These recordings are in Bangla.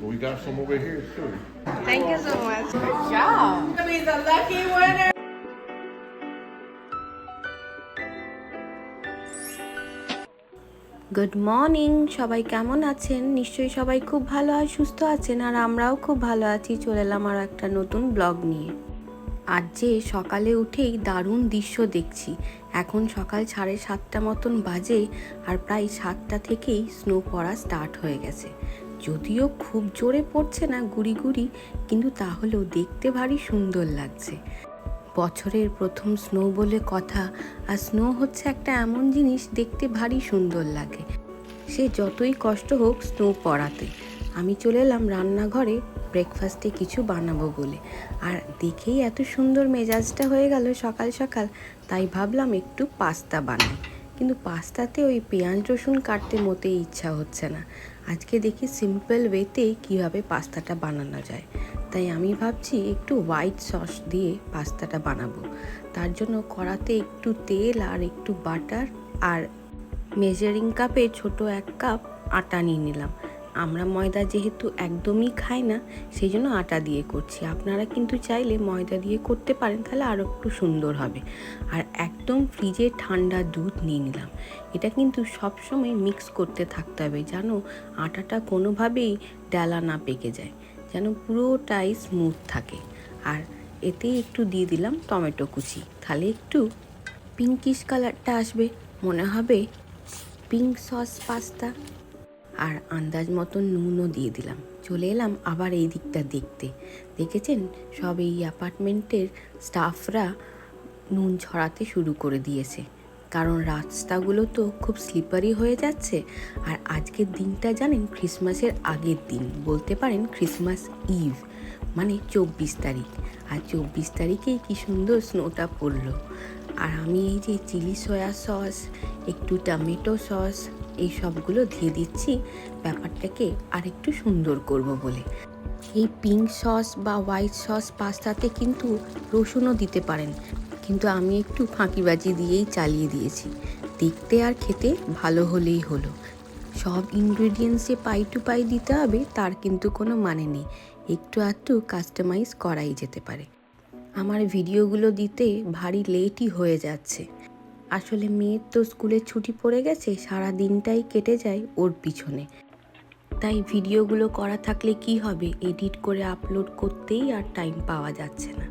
We got some over here too. Thank you so much. Good job. He's a lucky winner. Good morning সবাই কেমন আছেন নিশ্চয়ই সবাই খুব ভালো আর সুস্থ আছেন আর আমরাও খুব ভালো আছি চলে এলাম আর একটা নতুন ব্লগ নিয়ে আজ যে সকালে উঠেই দারুণ দৃশ্য দেখছি এখন সকাল সাড়ে সাতটা মতন বাজে আর প্রায় সাতটা থেকেই স্নো পড়া স্টার্ট হয়ে গেছে যদিও খুব জোরে পড়ছে না গুড়ি গুড়ি, কিন্তু তাহলেও দেখতে ভারী সুন্দর লাগছে। বছরের প্রথম স্নো বলে কথা, আর স্নো হচ্ছে একটা এমন জিনিস দেখতে ভারী সুন্দর লাগে। সে যতই কষ্ট হোক স্নো পড়াতে। আমি চলে এলাম রান্নাঘরে ব্রেকফাস্টে কিছু বানাবো বলে। আর দেখেই এত সুন্দর মেজাজটা হয়ে গেল সকাল সকাল, তাই ভাবলাম একটু পাস্তা বানাই। কিন্তু পাস্তাতে ওই পেঁয়াজ রসুন কাটতে মোটেই ইচ্ছা হচ্ছে না। আজকে দেখি সিম্পল ওয়েতে কীভাবে পাস্তাটা বানানো যায়। তাই আমি ভাবছি একটু হোয়াইট সস দিয়ে পাস্তাটা বানাবো। তার জন্য কড়াতে একটু তেল আর একটু বাটার আর মেজারিং কাপে ছোট এক কাপ আটা নিয়ে নিলাম। আমরা ময়দা যেহেতু একদমই খাই না সেই জন্য আটা দিয়ে করছি। আপনারা কিন্তু চাইলে ময়দা দিয়ে করতে পারেন, তাহলে আরও একটু সুন্দর হবে। আর একদম ফ্রিজে ঠান্ডা দুধ নিয়ে নিলাম। এটা কিন্তু সবসময় মিক্স করতে থাকতে হবে, যেন আটাটা কোনোভাবেই ডালা না পেকে যায়, যেন পুরোটাই স্মুথ থাকে। আর এতেই একটু দিয়ে দিলাম টমেটো কুচি। তাহলে একটু পিঙ্কিশ কালারটা আসবে, মনে হবে পিঙ্ক সস পাস্তা আর আন্দাজ মতন নুনও দিয়ে দিলাম। চলে এলাম আবার এই দিকটা দেখতে। দেখেছেন? সব এই অ্যাপার্টমেন্টের স্টাফরা নুন ছড়াতে শুরু করে দিয়েছে। কারণ রাস্তাগুলো তো খুব স্লিপারি হয়ে যাচ্ছে। আর আজকের দিনটা জানেন? ক্রিসমাসের আগের দিন। বলতে পারেন ক্রিসমাস ইভ মানে চব্বিশ তারিখ। আর চব্বিশ তারিখেই কি সুন্দর স্নোটা পড়ল। আর আমি এই যে চিলি সয়া সস, একটু টমেটো সস এই সবগুলো দিয়ে দিচ্ছি। ব্যাপারটাকে আরেকটু সুন্দর করব বলে। এই পিঙ্ক সস বা হোয়াইট সস পাস্তাতে কিন্তু রসুনও দিতে পারেন। কিন্তু আমি একটু ফাঁকিবাজি দিয়েই চালিয়ে দিয়েছি। দেখতে আর খেতে ভালো হলেই হলো। সব ইনগ্রেডিয়েন্টসে পাই টু পাই দিতে হবে, তার কিন্তু কোনো মানে নেই। একটু আধটু কাস্টমাইজ করাই যেতে পারে। আমার ভিডিওগুলো দিতে ভারী লেটই হয়ে যাচ্ছে। আসলে মেয়ের তো স্কুলের ছুটি পড়ে গেছে, সারা দিনটাই কেটে যায় ওর পিছনে। তাই ভিডিওগুলো করা থাকলে কি হবে? এডিট করে আপলোড করতেই আর টাইম পাওয়া যাচ্ছে না।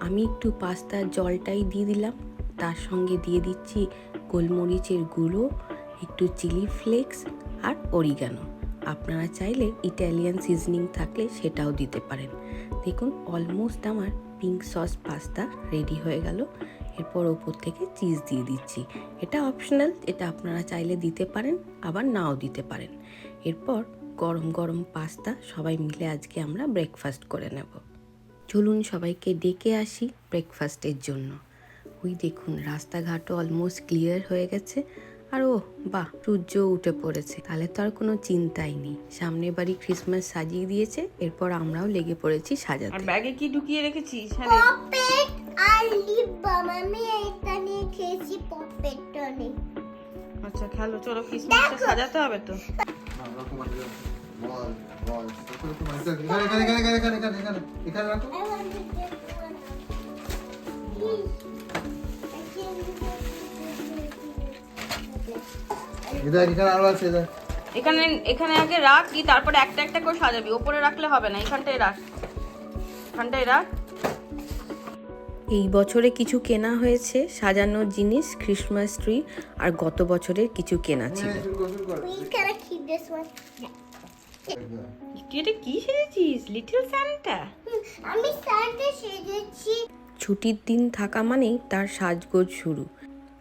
আমি একটু পাস্তার জলটাই দিয়ে দিলাম, তার সঙ্গে দিয়ে দিচ্ছি গোলমরিচের গুঁড়ো, একটু চিলি ফ্লেক্স আর অরিগানো। আপনারা চাইলে ইটালিয়ান সিজনিং থাকলে সেটাও দিতে পারেন। দেখুন, অলমোস্ট আমার পিঙ্ক সস পাস্তা রেডি হয়ে গেল। এরপর ওপর থেকে চিজ দিয়ে দিচ্ছি। এটা অপশনাল এটা আপনারা চাইলে দিতে পারেন আবার নাও দিতে পারেন। এরপর গরম গরম পাস্তা সবাই মিলে আজকে আমরা ব্রেকফাস্ট করে নেব। চলুন সবাইকে ডেকে আসি ব্রেকফাস্টের জন্য। ওই দেখুন রাস্তাঘাটও অলমোস্ট ক্লিয়ার হয়ে গেছে। আর ও বাহ সূর্য উঠে পড়েছে। তাহলে তো আর কোনো চিন্তাই নেই। সামনের বাড়ি ক্রিসমাস সাজিয়ে দিয়েছে এরপর আমরাও লেগে পড়েছি আর সাজাতে ব্যাগে কি ঢুকিয়ে রেখেছিস? হ্যাঁ আর লিপ বাম আমি এটা নিয়ে খেয়েছি পপেটটা আচ্ছা খেলো চলো কিসমিসটা সাজাতে হবে তো। এখানে এখানে আগে রাখ কি তারপরে একটা একটা করে সাজাবি। ওপরে রাখলে হবে না এখানটায় রাখ। এখানটায় রাখ। এই বছরে কিছু কেনা হয়েছে সাজানোর জিনিস ক্রিসমাস ট্রি আর গত বছরের কিছু কেনা ছিল। এটা কি সেজেছিস? লিটল আমি সেজেছি ছুটির দিন থাকা মানেই তার সাজগোজ শুরু।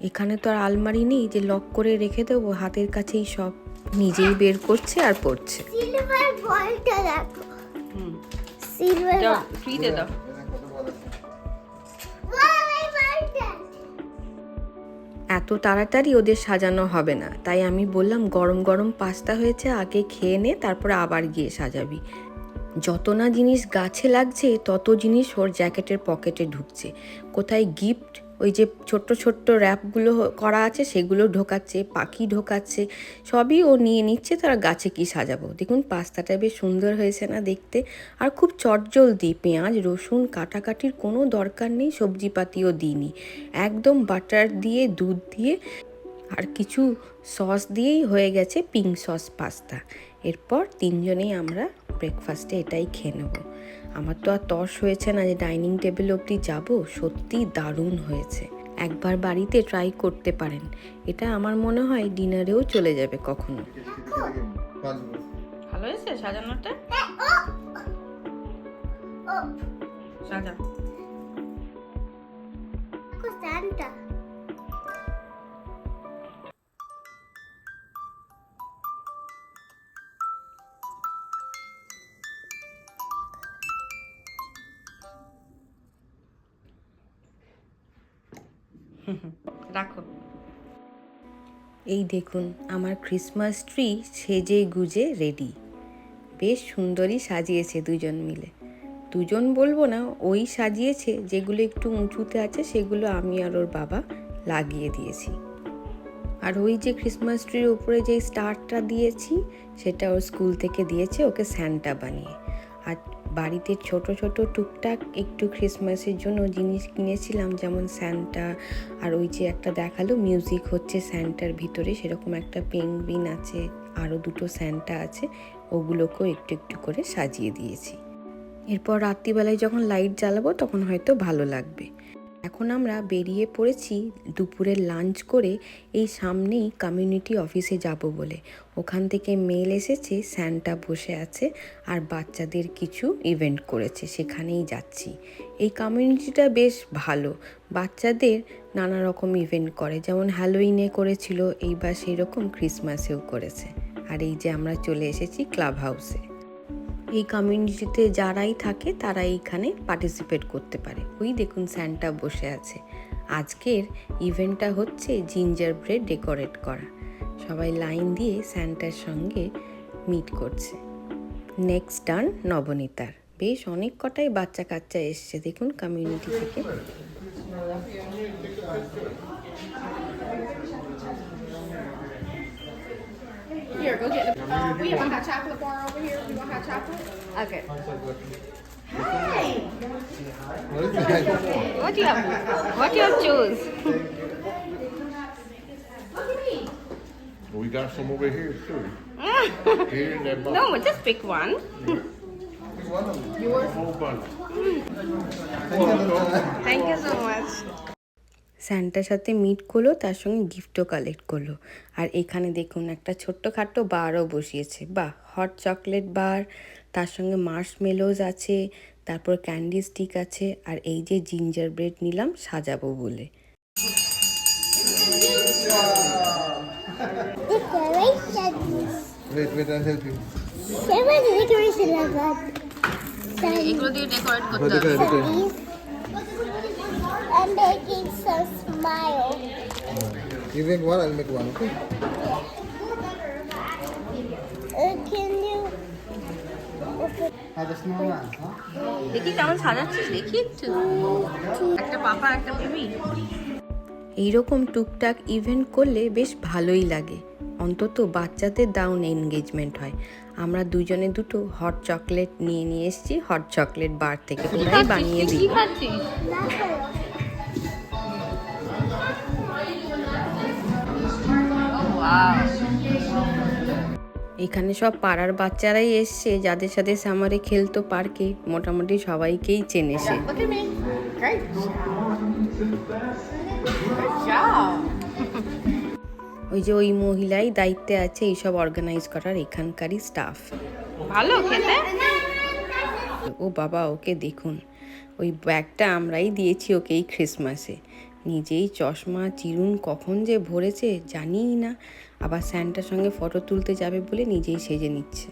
এখানে তো আর আলমারি নেই যে লক করে রেখে দেবো হাতের কাছেই সব। নিজেই বের করছে আর পড়ছে। সিলভার বলটা দেখো সিলভার ফ্রিতে দাও। এত তাড়াতাড়ি ওদের সাজানো হবে না। তাই আমি বললাম, গরম গরম পাস্তা হয়েছে, আগে খেয়ে নে, তারপরে আবার গিয়ে সাজাবি। যত না জিনিস গাছে লাগছে, তত জিনিস ওর জ্যাকেটের পকেটে ঢুকছে। কোথায় গিফট ওই যে ছোট্ট ছোট্ট র্যাপগুলো করা আছে, সেগুলো ঢোকাচ্ছে, পাখি ঢোকাচ্ছে, সবই ও নিয়ে নিচ্ছে, তারা গাছে কি সাজাবো? দেখুন, পাস্তাটা বেশ সুন্দর হয়েছে না দেখতে। আর খুব চটজলদি, পেঁয়াজ, রসুন, কাটাকাটির কোনো দরকার নেই, সবজিপাতিও দিইনি। একদম বাটার দিয়ে, দুধ দিয়ে, আর কিছু সস দিয়েই হয়ে গেছে পিঙ্ক সস পাস্তা। এরপর তিনজনেই আমরা ব্রেকফাস্টে এটাই খেয়ে নেব। আমার তো আর তর্স হয়েছে না যে ডাইনিং টেবিল অবধি যাব সত্যি দারুণ হয়েছে। একবার বাড়িতে ট্রাই করতে পারেন। এটা আমার মনে হয় ডিনারেও চলে যাবে কখনো। ভালো হয়েছে সাজানোটা? সাজা। রাখো। এই দেখুন, আমার ক্রিসমাস ট্রি সেজে গুজে রেডি বেশ সুন্দরই সাজিয়েছে দুজন মিলে। দুজন বলব না, ওই সাজিয়েছে, যেগুলো একটু উঁচুতে আছে, সেগুলো আমি আর ওর বাবা লাগিয়ে দিয়েছি। আর ওই যে ক্রিসমাস ট্রির উপরে যে স্টারটা দিয়েছি, সেটা ওর স্কুল থেকে দিয়েছে, ওকে স্যান্টা বানিয়ে। আর বাড়িতে ছোট ছোট টুকটাক একটু ক্রিসমাসের জন্য জিনিস কিনেছিলাম, যেমন স্যান্টা আর ওই যে একটা দেখাল মিউজিক হচ্ছে স্যান্টার ভিতরে, সেরকম একটা পেঙ্গুইন আছে আরও দুটো স্যান্টা আছে, ওগুলোকেও একটু একটু করে সাজিয়ে দিয়েছি। এরপর রাত্রিবেলায় যখন লাইট জ্বালাবো, তখন হয়তো ভালো লাগবে। এখন আমরা বেরিয়ে পড়েছি দুপুরের লাঞ্চ করে এই সামনেই কমিউনিটি অফিসে যাব বলে। ওখান থেকে মেল এসেছে স্যান্টা বসে আছে আর বাচ্চাদের কিছু ইভেন্ট করেছে, সেখানেই যাচ্ছি। এই কমিউনিটিটা বেশ ভালো। বাচ্চাদের নানা রকম ইভেন্ট করে, যেমন হ্যালোইনে করেছিল, এইবার সেই রকম ক্রিসমাসেও করেছে। আর এই যে আমরা চলে এসেছি ক্লাব হাউসে এই কমিউনিটিতে যারাই থাকে তারা এইখানে পার্টিসিপেট করতে পারে। ওই দেখুন স্যান্টা বসে আছে। আজকের ইভেন্টটা হচ্ছে জিঞ্জার ব্রেড ডেকোরেট করা। সবাই লাইন দিয়ে স্যান্টার সঙ্গে মিট করছে। নেক্সট টার্ন নবনীতার। বেশ অনেক কটাই বাচ্চা কাচ্চা এসছে দেখুন কমিউনিটি থেকে। Here, go get the. Uh, we have a hot chocolate bar over here. You want hot chocolate? Okay. What is that? What do you have? What do you have to choose? We got some over here too. Here in that box. no, just pick one. One of them. A whole bunch. Thank you so much. স্যান্টার সাথে মিট করল তার সঙ্গে গিফটও কালেক্ট করল। আর এখানে দেখুন একটা ছোট্ট ছোট্টখাট্টো বারও বসিয়েছে। বাহ হট চকলেট বার তার সঙ্গে মার্শ মেলোজ আছে তারপর ক্যান্ডি স্টিক আছে আর এই যে জিঞ্জার ব্রেড নিলাম সাজাবো বলে. এগুলো দিয়ে ডেকোরেট করতে হবে. I'm making some smile. You make one, I'll make one, okay? Uh, can you? দেখি কেমন সাজাচ্ছিস দেখি একটু। একটা পাপা একটা বেবি। এইরকম টুকটাক ইভেন্ট করলে বেশ ভালোই লাগে। অন্তত বাচ্চাদের দাউন এনগেজমেন্ট হয়। আমরা দুজনে দুটো হট চকলেট নিয়ে নিয়ে এসেছি হট চকলেট বার থেকে বানিয়ে দিই এখানে সব পাড়ার বাচ্চারাই এসছে যাদের সাথে সামারে খেলতো পার্কে মোটামুটি সবাইকেই চেনে সে. ওই যে ওই মহিলাই দায়িত্বে আছে এইসব অর্গানাইজ করার এখানকারই স্টাফ ভালো খেতে। ও বাবা ওকে দেখুন। ওই ব্যাগটা আমরাই দিয়েছি ওকে এই ক্রিসমাসে নিজেই চশমা চিরুন কখন যে ভরেছে জানি না। আবার স্যান্টার সঙ্গে ফটো তুলতে যাবে বলে নিজেই সেজে নিচ্ছে।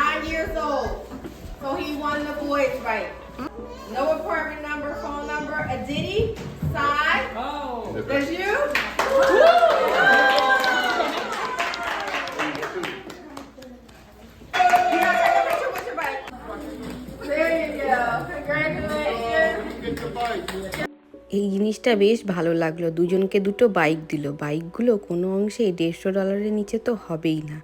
Not years old, so he won the boys' right. No apartment number. Oh. That's? Yeah, take a picture with your bike. There you. এই জিনিসটা বেশ ভালো লাগল দুজনকে দুটো বাইক দিল বাইকগুলো কোনো অংশেই দেড়শো ডলারের নিচে তো হবেই না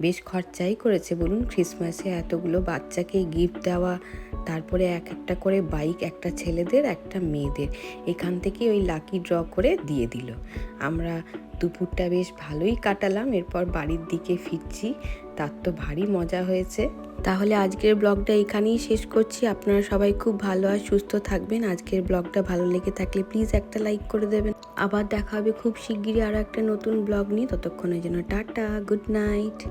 বেশ খরচাই করেছে, বলুন। ক্রিসমাসে এতগুলো বাচ্চাকে গিফট দেওয়া, তারপরে এক একটা করে বাইক একটা ছেলেদের, একটা মেয়েদের। এখান থেকে ওই লাকি ড্র করে দিয়ে দিল। আমরা দুপুরটা বেশ ভালোই কাটালাম, এরপর বাড়ির দিকে ফিরছি। তার তো ভারী মজা হয়েছে। তাহলে আজকের ব্লগটা এখানেই শেষ করছি। আপনারা সবাই খুব ভালো আর সুস্থ থাকবেন। আজকের ব্লগটা ভালো লেগে থাকলে প্লিজ একটা লাইক করে দেবেন। আবার দেখা হবে খুব শিগগিরই আরও একটা নতুন ব্লগ নিয়ে। ততক্ষণের জন্য টাটা গুড নাইট